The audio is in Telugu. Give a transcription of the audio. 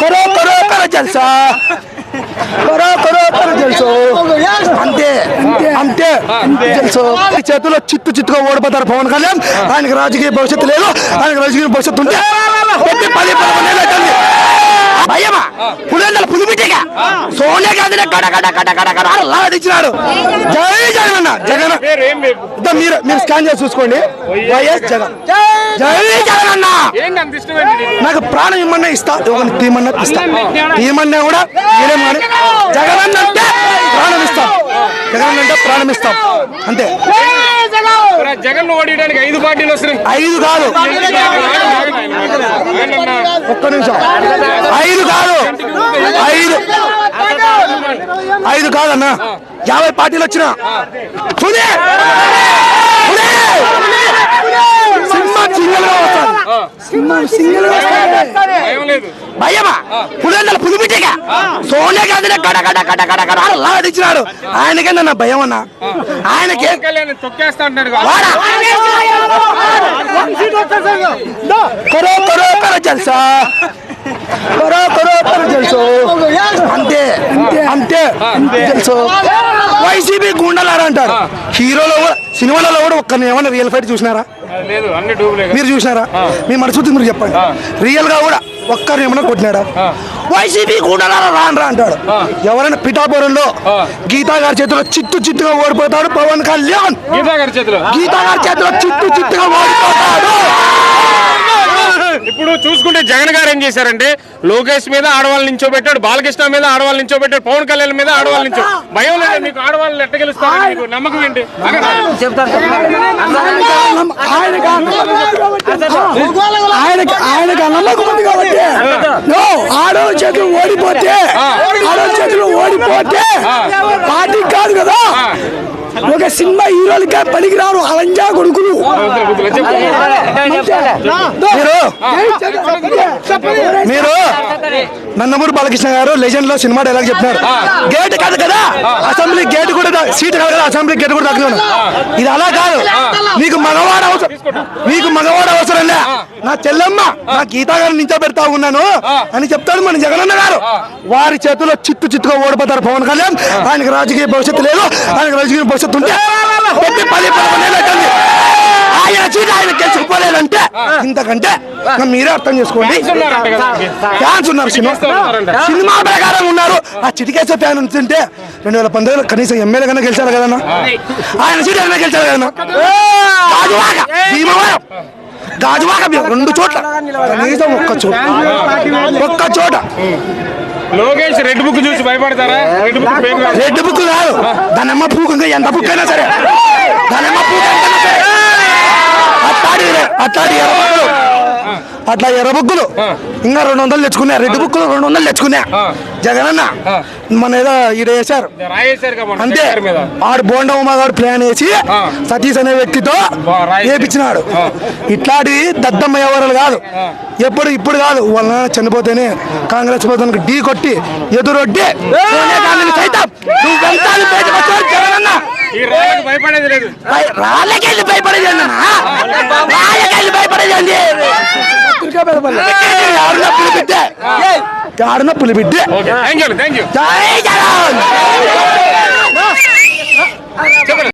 కరో కరో కరో జల్సా. కరో కరో కరో జల్సో. అంతే అంతే తెలుసు చేతిలో చిత్తు చిత్తుగా ఓడిపోతారు పవన్ కళ్యాణ్. ఆయనకు రాజకీయ భవిష్యత్తు లేదు. ఆయనకు రాజకీయ భవిష్యత్తు ఉంటే పెట్టి పది పదకొండు భయమా? పులిందల పులిమిటిగా సోనియా గాంధీ కడ కడ కడ కడ కడ అలా తెచ్చినాడు. జై జగన్ జగన్ ఇద్దా మీరు మీరు స్కాన్ చేసి చూసుకోండి. వైఎస్ జగన్. జై జగన్. అన్న. నీకు? ప్రాణం ఇమ్మన్నా ఇస్తా. తీయమన్నా ఇస్తా. తీయమన్నా కూడా కానీ జగన్. అన్న అంటే ప్రాణం ఇస్తాం. జగన్ అంటే ప్రాణం ఇస్తాం. అంతే. జగన్. ఓడియడానికి ఐదు పార్టీలు వస్తున్నాయి. ఐదు కాదు. ఒక్క నిమిషం. ఐదు కాదు. ఐదు. ఐదు కాదన్నా. యాభై పార్టీలు వచ్చిన. పులి! పులి! సినిమా సింగిల్గా వస్తాడు సినిమా సింగిల్గా వస్తాడు భయం లేదు భయమా సోనియా గాంధీ అలా ఆయనకే నన్న భయం అన్న? ఆయనకే పవన్ కళ్యాణ్ తొక్కేస్తా అంటున్నాడు. కదా. వాడా? కరో కరో కరో జల్సా. కరో కరో కరో జల్సో. అంతే అంతే. తెలుసు? వైసీపీ గుండలారా అంటారు? హీరోలో సినిమాలలో కూడా ఒక్కరిని ఏమన్నా రియల్ ఫైట్ చూసినారా. మీరు చూసినారా? మీ మనసుతో మీరు చెప్పండి. రియల్గా కూడా ఒక్కరిని ఏమన్నా కొట్టినాడా? వైసీపీ గుండలారా రాను రా అంటాడు. ఎవరైనా పిఠాపురంలో గీతా గారి చేతిలో చిత్తు చిత్తుగా ఓడిపోతాడు పవన్ కళ్యాణ్. గీతా గారి చేతిలో? గీతా గారి చేతిలో చిత్తు చిత్తుగా ఓడిపోతాడు. చూసుకుంటే జగన్ గారు ఏం చేశారంటే లోకేష్ మీద ఆడవాళ్ళ నించోబెట్టాడు బాలకృష్ణ మీద ఆడవాళ్ళ నించోబెట్టాడు పవన్ కళ్యాణ్ మీద ఆడవాళ్ళ నించో భయం లేదు మీకు ఆడవాళ్ళు ఎట్ట గెలుస్తారు మీకు నమ్మకం ఏంటి ఆయనకి ఆయనకి నమ్మకం ఉంది కాబట్టి నో, ఆడవాళ్ళ చేతులు ఓడిపోతే ఆడవాళ్ళ చేతులు ఓడిపోతే పార్టీ కాదు కదా ఒక సినిమా హీరోలకే పనికిరారు అలంజా కొడుకులు. మీరు మీరు నందమూరి బాలకృష్ణ గారు లెజెండ్లో సినిమా డైలాగ్ చెప్పినారు గేట్ కాదు కదా? అసెంబ్లీ గేట్ కూడా సీట్ కాదు కదా? అసెంబ్లీ గేట్ కూడా దక్కున్నాను ఇది అలా కాదు. మీకు మగవాడు అవసరం. మీకు నా చెల్లెమ్మ నా గీతా గారిని నించో పెడతా ఉన్నాను అని చెప్తాడు మన జగనన్న గారు. వారి చేతిలో చిత్తు చిత్తుగా ఓడిపోతారు పవన్ కళ్యాణ్. ఆయనకి రాజకీయ భవిష్యత్తు లేదు ఆయనకి రాజకీయ భవిష్యత్తు ఉంటే పది. ఆయన సీట్ ఆయన గెలిచిపోలేదంటే ఇంతకంటే ఇంకా మీరే అర్థం చేసుకోండి. ఫ్యాన్స్ ఉన్నారు. సినిమా. సినిమా ప్రకారం ఉన్నారు. ఆ చిటికేసే ఫ్యాన్ ఉంటుంటే రెండు వేల పంతొమ్మిదిలో కనీసం ఎమ్మెల్యే కన్నా గెలిచారు కదన్నా? ఆయన సీట్ అయినా గెలిచారు కదన్నా? భీమవరం. గాజువాక రెండు చోట్ల. కనీసం ఒక్క చోట. ఒక్క చోట. లోకేష్ రెడ్ బుక్ చూసి భయపడతారా? Red book. రెడ్ బుక్ కాదు. దానమ్మ పూకంగా ఎంత బుక్ అయినా సరే. దానమ్మ పూక అట్లాడి అట్లాడి ఎర్రబుక్కులు అట్లా ఎర్రబుక్కులు ఇంకా రెండు వందలు తెచ్చుకున్నా. రెడ్ బుక్కులు రెండు వందలు తెచ్చుకున్నా. జగనన్న మన ఏదో ఈడ వేశారు. అంతే. ఆడు బోండా ఉమ్మగాడు ప్లాన్ వేసి. సతీష్ అనే వ్యక్తితో. వేపించినాడు. ఇట్లాంటి దద్దమ్మ వ్యవహారాలు కాదు. ఎప్పుడు ఇప్పుడు కాదు వాళ్ళ చనిపోతేనే కాంగ్రెస్ ప్రభుత్వానికి ఢీ కొట్టి ఎదురొడ్డి సైతం జగనన్న? భయపడేది లేదు. భయ- రాళ్ళకెళ్ళి భయపడేది అన్న రాళ్ళకెళ్ళి భయపడేది ఎవరన్నా పులిబిడ్డే. Thank you thank you